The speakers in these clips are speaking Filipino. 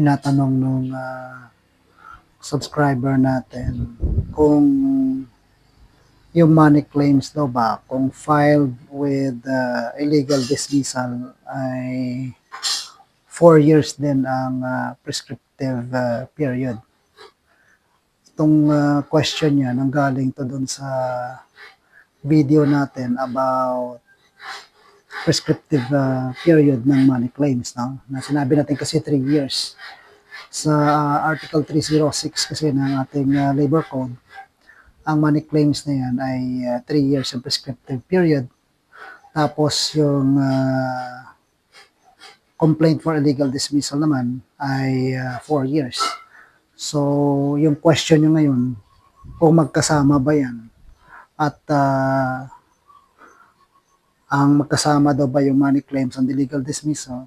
tinatanong nung ah, subscriber natin kung yung money claims daw ba kung filed with ah, illegal dismissal ay 4 years din ang ah, prescriptive ah, period. Itong ah, question niya nanggaling to dun sa video natin about prescriptive uh, period ng money claims no? na sinabi natin kasi 3 years. Sa uh, article 306 kasi ng ating uh, labor code ang money claims na yan ay 3 years ang prescriptive period. Tapos yung uh, complaint for illegal dismissal naman ay 4 years. So yung question nyo ngayon kung magkasama ba yan? At uh, ang magkasama daw ba yung money claims and illegal dismissal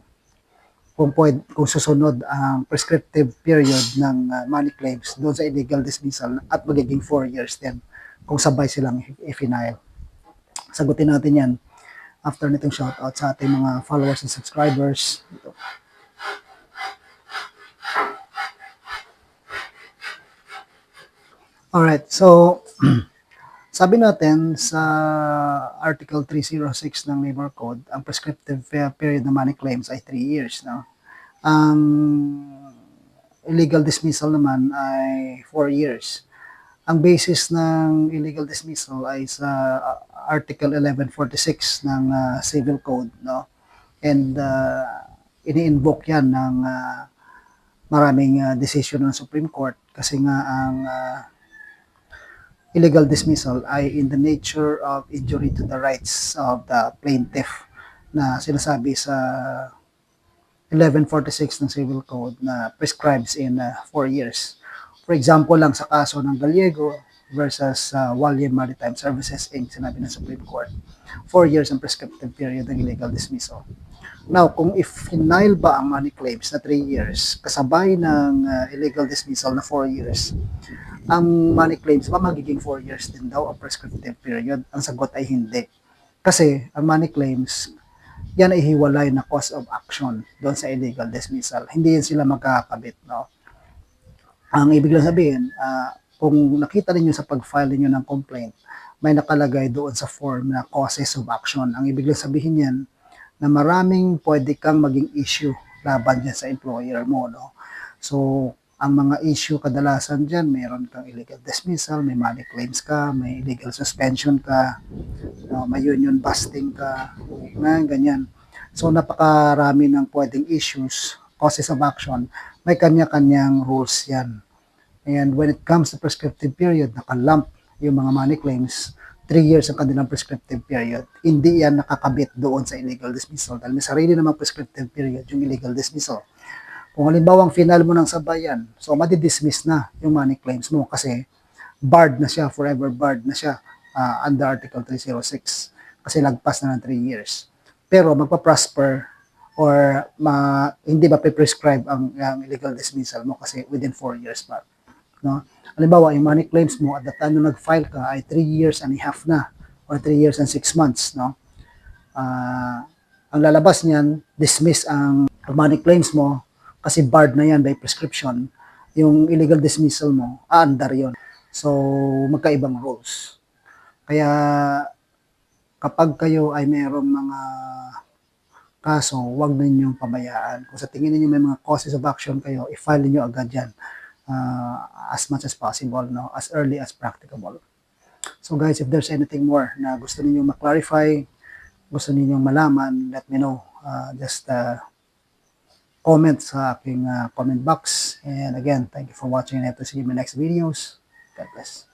kung pwede, kung susunod ang prescriptive period ng uh, money claims doon sa illegal dismissal at magiging 4 years din kung sabay silang i-final. Sagutin natin yan after nitong shoutout sa ating mga followers and subscribers. Ito. Alright, so Sabi natin sa Article 306 ng Labor Code, ang prescriptive period ng money claims ay 3 years. No? Ang illegal dismissal naman ay 4 years. Ang basis ng illegal dismissal ay sa Article 1146 ng uh, Civil Code. No? And uh, ini-invoke yan ng uh, maraming uh, decision ng Supreme Court kasi nga ang uh, illegal dismissal ay in the nature of injury to the rights of the plaintiff na sinasabi sa 1146 ng Civil Code na prescribes in 4 uh, years. For example lang sa kaso ng Gallego versus uh, Wallian Maritime Services Inc. sinabi ng Supreme Court. 4 years ang prescriptive period ng illegal dismissal. Now, kung if final ba ang money claims na 3 years kasabay ng uh, illegal dismissal na 4 years, ang money claims ba magiging 4 years din daw ang prescriptive period? Ang sagot ay hindi. Kasi ang money claims, yan ay hiwalay na cause of action doon sa illegal dismissal. Hindi yan sila magkakabit. No? Ang ibig lang sabihin, uh, kung nakita ninyo sa pag-file niyo ng complaint, may nakalagay doon sa form na causes of action. Ang ibig lang sabihin yan, na maraming pwede kang maging issue laban dyan sa employer mo. No? So, ang mga issue kadalasan dyan, meron kang illegal dismissal, may money claims ka, may illegal suspension ka, no, may union busting ka, na ganyan. So napakarami ng pwedeng issues, causes of action, may kanya-kanyang rules yan. And when it comes to prescriptive period, nakalump yung mga money claims, 3 years ang kanilang prescriptive period. Hindi yan nakakabit doon sa illegal dismissal dahil may sarili namang prescriptive period yung illegal dismissal. Kung halimbawa ang final mo ng sabayan, so madi-dismiss na yung money claims mo kasi barred na siya, forever barred na siya uh, under Article 306 kasi lagpas na ng 3 years. Pero magpa-prosper or ma, hindi ba prescribe ang, ang illegal dismissal mo kasi within 4 years pa. No? Halimbawa, yung money claims mo at the time na nag-file ka ay 3 years and a half na or 3 years and 6 months. No? Uh, ang lalabas niyan, dismiss ang money claims mo kasi barred na yan by prescription, yung illegal dismissal mo, aandar yon. So, magkaibang rules. Kaya, kapag kayo ay mayroong mga kaso, huwag ninyong pabayaan. Kung sa tingin niyo may mga causes of action kayo, i-file niyo agad yan uh, as much as possible, no? as early as practicable. So guys, if there's anything more na gusto ninyong ma-clarify, gusto ninyong malaman, let me know. Uh, just uh, comment sa aking uh, comment box. And again, thank you for watching and I have to see you in my next videos. God bless.